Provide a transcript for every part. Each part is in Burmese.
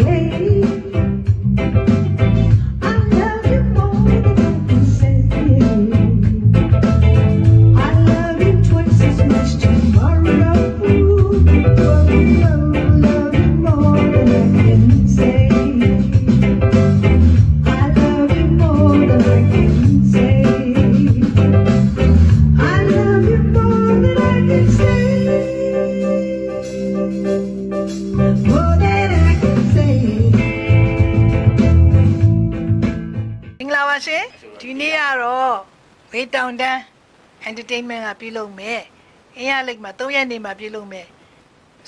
I ရှင်ဒီနေ့ကတော့ဝေတောင်တန်း entertainment ကပြုလုပ်မယ်အင်းရလိတ်မှာ3ရက်နေမှာပြုလုပ်မယ်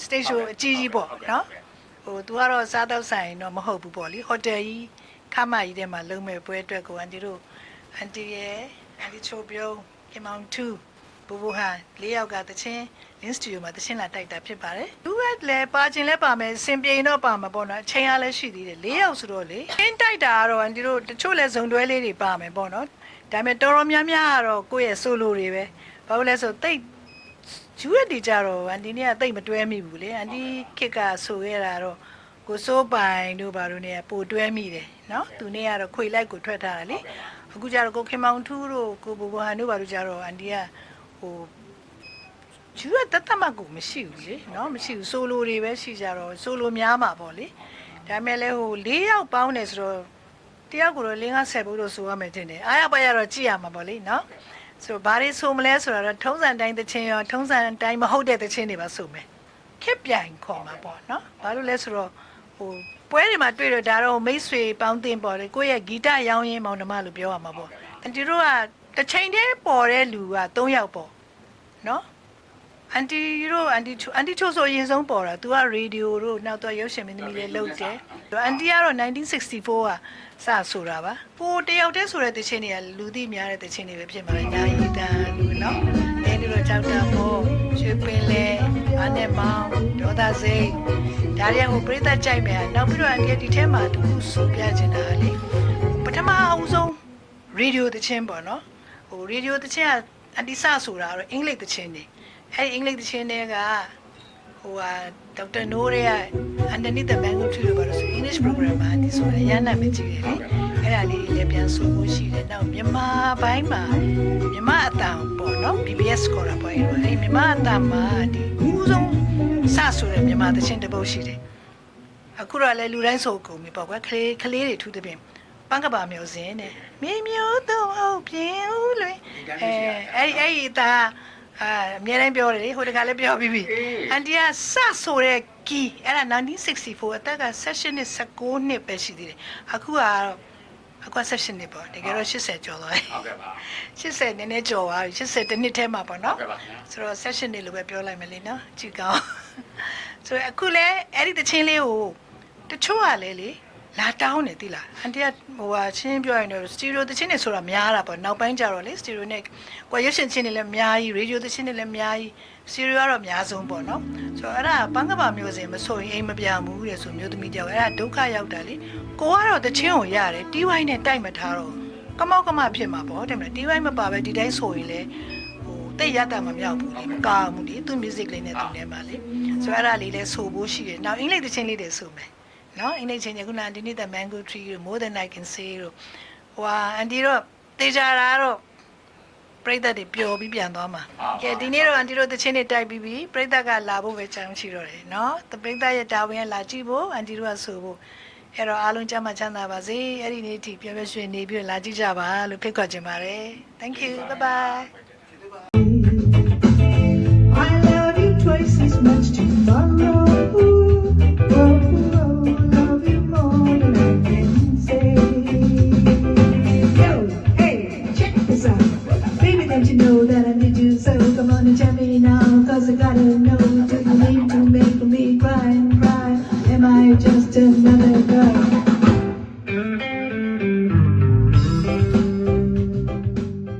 stage show အကြီးကြီးပေါ့နော်ဟိုသူကတော့စားတော့ဆိုင်တော့မဟုတ်ဘူးပေါ့လေဟိုတယ်ကြီးခမကြီးထဲမှာလုပ်မဲ့ပွဲအတွက်ကိုအန်တီတို့အန်တီရဲ့အန်တီချိုပြုံးခင်မောင်2 ဘူဘူဟာလေးယောက်ကတချင်းလင်းစတူဒီယိုမှာတချင်းလာတိုက်တာဖြစ်ပါတယ်ဒူဝက်လည်းပါခြင်းလည်းပါမယ်စင်ပြိန်တော့ပါမှာပေါ့နော်အချိန်အားလည်းရှိသေးတယ်လေးယောက်ဆိုတော့လေတင်းတိုက်တာကတော့ဒီလိုတချို့လည်းဇုံတွဲလေးတွေပါမယ်ပေါ့နော်ဒါပေမဲ့တော်တော်များများကတော့ကိုယ့်ရဲ့ဆိုလိုတွေပဲဘာလို့လဲဆိုတိတ်ဂျူရက်တီကြတော့အန်တီနဲ့ကတိတ်မတွဲမိဘူးလေအန်တီခစ်ကဆိုခဲ့တာတော့ကိုစိုးပိုင်တို့ဘာတို့နဲ့ပိုတွဲမိတယ်နော်သူနဲ့ကတော့ခွေလိုက်ကိုထွက်ထားတာလေအခုကြတော့ကိုခင်မောင်ထူးတို့ကိုဘူဘူဟန်တို့ဘာတို့ကြတော့အန်တီက ဟိုယူရက်တတ်တမတ်ကိုမရှိဘူးလေเนาะမရှိဘူးဆိုလိုတွေပဲရှိကြတော့ဆိုလိုများမှာပေါ့လေဒါပေမဲ့လည်းဟို၄ယောက်ပေါင်းတယ်ဆိုတော့တယောက်ကိုတော့၄50ဘူးလို့ဆိုရမယ်တင်တယ်အားရပါရတော့ကြည့်ရမှာပေါ့လေเนาะ ဆိုတော့ဘာတွေဆိုမလဲဆိုတော့ထုံးစံတိုင်းသချင်းရောထုံးစံတိုင်းမဟုတ်တဲ့သချင်းတွေပါဆိုမယ်ခက်ပြိုင်ခေါ်မှာပေါ့နော်ဘာလို့လဲဆိုတော့ဟိုပွဲတွေမှာတွေ့တော့ဒါတော့မိတ်ဆွေပေါင်းတင်ပေါ်တယ်ကိုယ့်ရဲ့ဂီတရောင်းရင်းမောင်နှမလို့ပြောရမှာပေါ့အန်တီတို့က တစ်ချိန်တည်းပေါ်တဲ့လူက3ယောက်ပေါ့နော်အန်တီတို့အန်တီချိုအန်တီချိုဆိုအရင်ဆုံးပေါ်တာ तू ကရေဒီယိုတို့နောက်တော့ရုပ်ရှင်မင်းသမီးလေးလုပ်တယ်အန်တီကတော့1964ကစဆိုတာပါပိုတယောက်တည်းဆိုတဲ့တခြင်းတွေကလူသိများတဲ့တခြင်းတွေပဲဖြစ်မှာလေညာရီတန်လူနော်တင်းတို့ကြောက်တာမို့ရွှေပင်လေအနဲ့မောင်ဒေါသစိတ်ဒါတွေကဟိုပြိသက်ကြိုက်မယ်နောက်ပြီးတော့အန်တီကဒီထဲမှာတခုဆိုပြချင်တာလေပထမအဦးဆုံးရေဒီယိုတခြင်းပေါ့နော် ဟိုရေဒီယိုတခြင်းကအန်တီစဆိုတာကတော့အင်္ဂလိပ်တခြင်းတွေအဲ့ဒီအင်္ဂလိပ်တခြင်းတွေကဟိုဟာဒေါက်တာနိုးရဲ့ underneath the mango tree လို့ပြောလို့ဆို English program မှာဒီဆိုအရန်နာမည်ကြီးတယ်လေအဲ့ဒါလေးလည်းပြန်ဆိုဖို့ရှိတယ်နောက်မြန်မာဘိုင်းမှာမြန်မာအတန်ပေါ့နော် BBS ခေါ်တာပေါ့အဲ့တော့အဲ့မြန်မာအတန်မှာဒီဦးဆုံးစဆိုတဲ့မြန်မာသချင်းတစ်ပုဒ်ရှိတယ်အခုတော့လည်းလူတိုင်းဆိုကုန်ပြီပေါ့ကွာကလေးကလေးတွေထူးတဲ့ပြင်ပန်းကပါမျိုးစင်းတဲ့မြေမျိုးတော့ဟုတ်ပြင်းဦးလွင် အဲအဲ့အဲ့ဒီတာအာအများတိုင်းပြောတယ်လေဟိုတကလည်းပြောပြီးပြီအန်တီကစဆိုတဲ့ကီအဲ့ဒါ1964အသက်က16နှစ်19နှစ်ပဲရှိသေးတယ်အခုကတော့အခုက16နှစ်ပေါ့တကယ်တော့80ကျော်သွားပြီဟုတ်ကဲ့ပါ80နည်းနည်းကျော်သွားပြီ80တစ်နှစ်ထဲမှာပေါ့နော်ဟုတ်ကဲ့ပါခင်ဗျာဆိုတော့ session တွေလို့ပဲပြောလိုက်မယ်လေနော်ကြည့်ကောင်းဆိုတော့အခုလဲအဲ့ဒီတချင်းလေးကိုတချို့ကလည်းလေ လာတောင်းတယ်သိလားအန်တီကဟိုဟာချင်းပြောရင်တော့စတီရီယိုတချင်းတွေဆိုတာများတာပေါ့နောက်ပိုင်းကျတော့လေစတီရီယိုနဲ့ကွာရွှေရှင်ချင်းတွေလည်းအများကြီးရေဒီယိုတချင်းတွေလည်းအများကြီးစတီရီယိုကတော့အများဆုံးပေါ့နော်ဆိုတော့အဲ့ဒါပန်းကပါမျိုးစင်မဆိုရင်အိမ်မပြဘူးတဲ့ဆိုမျိုးသမီးကြောက်အဲ့ဒါဒုက္ခရောက်တာလေကိုကတော့တချင်းကိုရတယ်တီးဝိုင်းနဲ့တိုက်မထားတော့ကမောက်ကမဖြစ်မှာပေါ့တဲ့မလားတီးဝိုင်းမပါပဲဒီတိုင်းဆိုရင်လေဟိုတိတ်ရတာမမြောက်ဘူးလေမကာဘူးလေသူ music လေးနဲ့သူနဲ့မှလေဆိုတော့အဲ့ဒါလေးလဲဆိုဖို့ရှိတယ်နောက်အင်္ဂလိပ်တချင်းလေးတွေဆိုမယ် နော်အင်းနေချင်းညခုနအန်ဒီနေတဲ့ mango tree တို့ more than i can say တို့ဟွာအန်ဒီတော့တေချာတာတော့ပြိတ္တတွေပျော်ပြီးပြန်သွားမှာကဲဒီနေ့တော့အန်ဒီတို့တချင်းတွေတိုက်ပြီးပြီပြိတ္တကလာဖို့ပဲချမ်းရှိတော့တယ်နော်တပြိတ္တရဲ့တာဝန်ကလာကြည့်ဖို့အန်ဒီတို့ကဆိုဖို့အဲ့တော့အားလုံးကြမ်းမှချမ်းသာပါစေအဲ့ဒီနေ့အထိပျော်ပျော်ရွှင်နေပြီးတော့လာကြည့်ကြပါလို့ဖိတ်ခေါ်ချင်ပါတယ် thank you bye bye I love you twice as much tomorrow. Do you